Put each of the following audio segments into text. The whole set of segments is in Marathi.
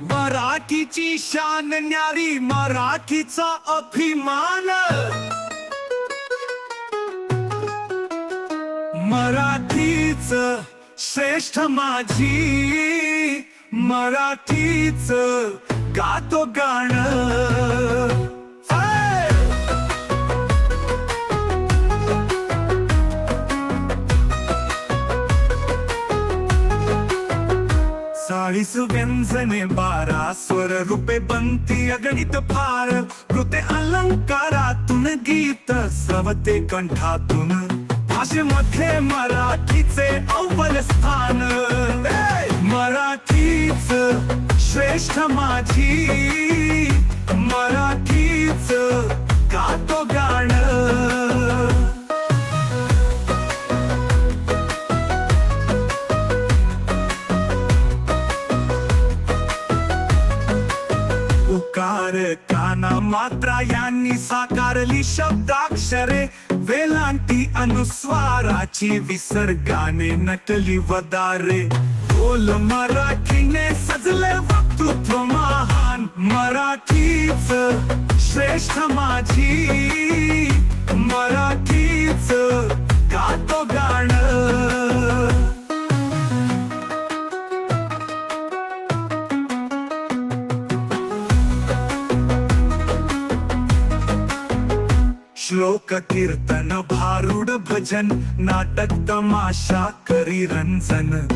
मराठीची शान न्यारी मराठीचा अभिमान. मराठीच श्रेष्ठ माझी मराठीच गातो गाणं. चाळीस व्यंजने बारा स्वर रूपे बनती अगणित फार. कृते अलंकारातून गीत स्रवते कंठातून. भाषेमध्ये मराठीचे अव्वल स्थान. मराठीच श्रेष्ठ माझी. उकार काना मात्रा यांनी साकारली शब्दाक्षरे. वेलांटी अनुस्वाराची विसर्गाने नटली वदारे. बोल मराठीने सजले वक्तृत्व महान मराठीच. श्रेष्ठ माझी मराठी. श्लोक कीर्तन भारुड भजन नाटक तमाशा करी रंजन.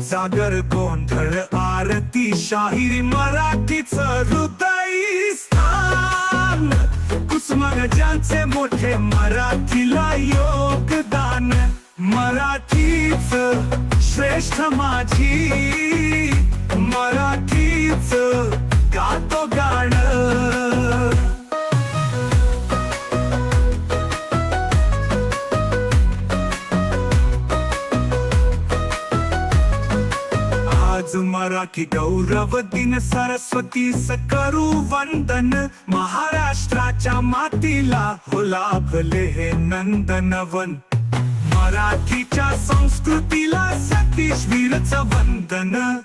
सागर गोंधळ आरती शाहिरी मराठीच हृदय स्थान. कुसुमगजांचे मोठे मराठीला योगदान. मराठीच श्रेष्ठ माझी मराठीच आज मराठी गौरव दिन सरस्वती करू वंदन. महाराष्ट्राच्या मातीला हो लाभले हे नंदनवन. मराठीच्या संस्कृतीला सतीश वीरच वंदन.